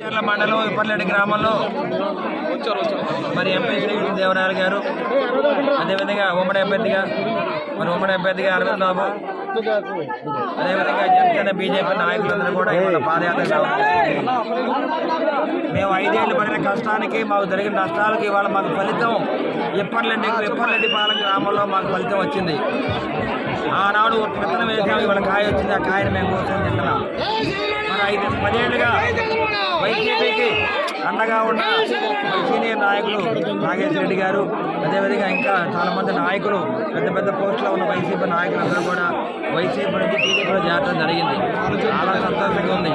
చర్ల మండలం ఇప్పర్లేటి గ్రామంలో మరి ఎంపీ శ్రీ దేవరాయలు గారు అదేవిధంగా ఉమ్మడి అభ్యర్థిగా మరి ఉమ్మడి అభ్యర్థిగా అరవింద్ బాబు అదేవిధంగా జనసేన బీజేపీ నాయకులందరూ కూడా ఇవాళ పాదయాత్ర మేము ఐదేళ్ళు పడిన కష్టానికి మాకు జరిగిన నష్టాలకి ఇవాళ మాకు ఫలితం ఇప్పర్లెడ్డి ఇప్పర్లెడ్డి పాలన గ్రామంలో మాకు ఫలితం వచ్చింది. ఆనాడు ఒక విత్తనం వేసాము ఇవాళ కాయ వచ్చింది ఆ కాయను మేము కోసం తింటున్నాం. మరి ఐదు పదేళ్ళుగా అండగా ఉన్న సీనియర్ నాయకులు నాగేశ్వర రెడ్డి గారు అదేవిధంగా ఇంకా చాలా మంది నాయకులు పెద్ద పెద్ద పోస్టులో ఉన్న వైసీపీ నాయకులందరూ కూడా వైసీపీ నుంచి టీడీపీలో చేరడం జరిగింది. చాలా సంతోషంగా ఉంది.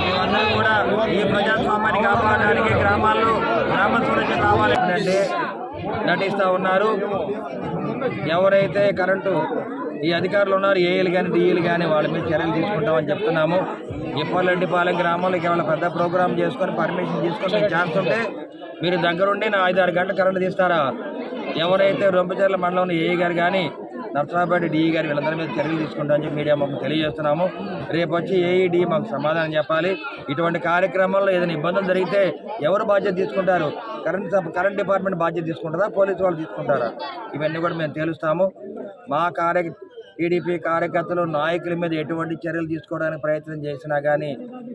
మేమందరం కూడా ఈ ప్రజాస్వామ్యాన్ని కాపాడడానికి గ్రామాల్లో గ్రామ స్వరాజ్యం కావాలి నటిస్తూ ఉన్నారు. ఎవరైతే కరెంటు ఈ అధికారులు ఉన్నారు ఏఏలు కానీ డిఈలు కానీ వాళ్ళ మీద చర్యలు తీసుకుంటామని చెప్తున్నాము. ఇప్పలరెడ్డిపాలెం గ్రామంలో కేవలం పెద్ద ప్రోగ్రామ్ చేసుకొని పర్మిషన్ తీసుకొని మీకు ఛాన్స్ ఉంటే మీరు దగ్గరుండి నా ఐదు ఆరు గంటలు కరెంటు తీస్తారా? ఎవరైతే రొంపచర్ల మండలంలో ఏఏ గారు కానీ నర్సాపేట డిఈ గారు వీళ్ళందరి మీద చర్యలు తీసుకుంటామని చెప్పి మీడియా మాకు తెలియజేస్తున్నాము. రేపు వచ్చి ఏఈడి మాకు సమాధానం చెప్పాలి. ఇటువంటి కార్యక్రమంలో ఏదైనా ఇబ్బందులు జరిగితే ఎవరు బాధ్యత తీసుకుంటారు? కరెంట్ సబ్- కరెంట్ డిపార్ట్మెంట్ బాధ్యత తీసుకుంటారా? పోలీసు వాళ్ళు తీసుకుంటారా? ఇవన్నీ కూడా మేము తెలుస్తాము. మా కార్య టీడీపీ కార్యకర్తలు నాయకుల మీద ఎటువంటి చర్యలు తీసుకోవడానికి ప్రయత్నం చేసినా కానీ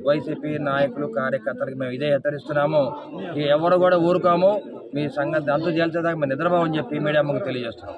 వైసీపీ నాయకులు కార్యకర్తలకు మేము ఇదే హెచ్చరిస్తున్నాము. ఎవరు కూడా ఊరుకోము. మీ సంగతి అంతు చేల్చేదాకా మేము నిద్రపోమని చెప్పి మీడియా మాకు తెలియజేస్తున్నాం.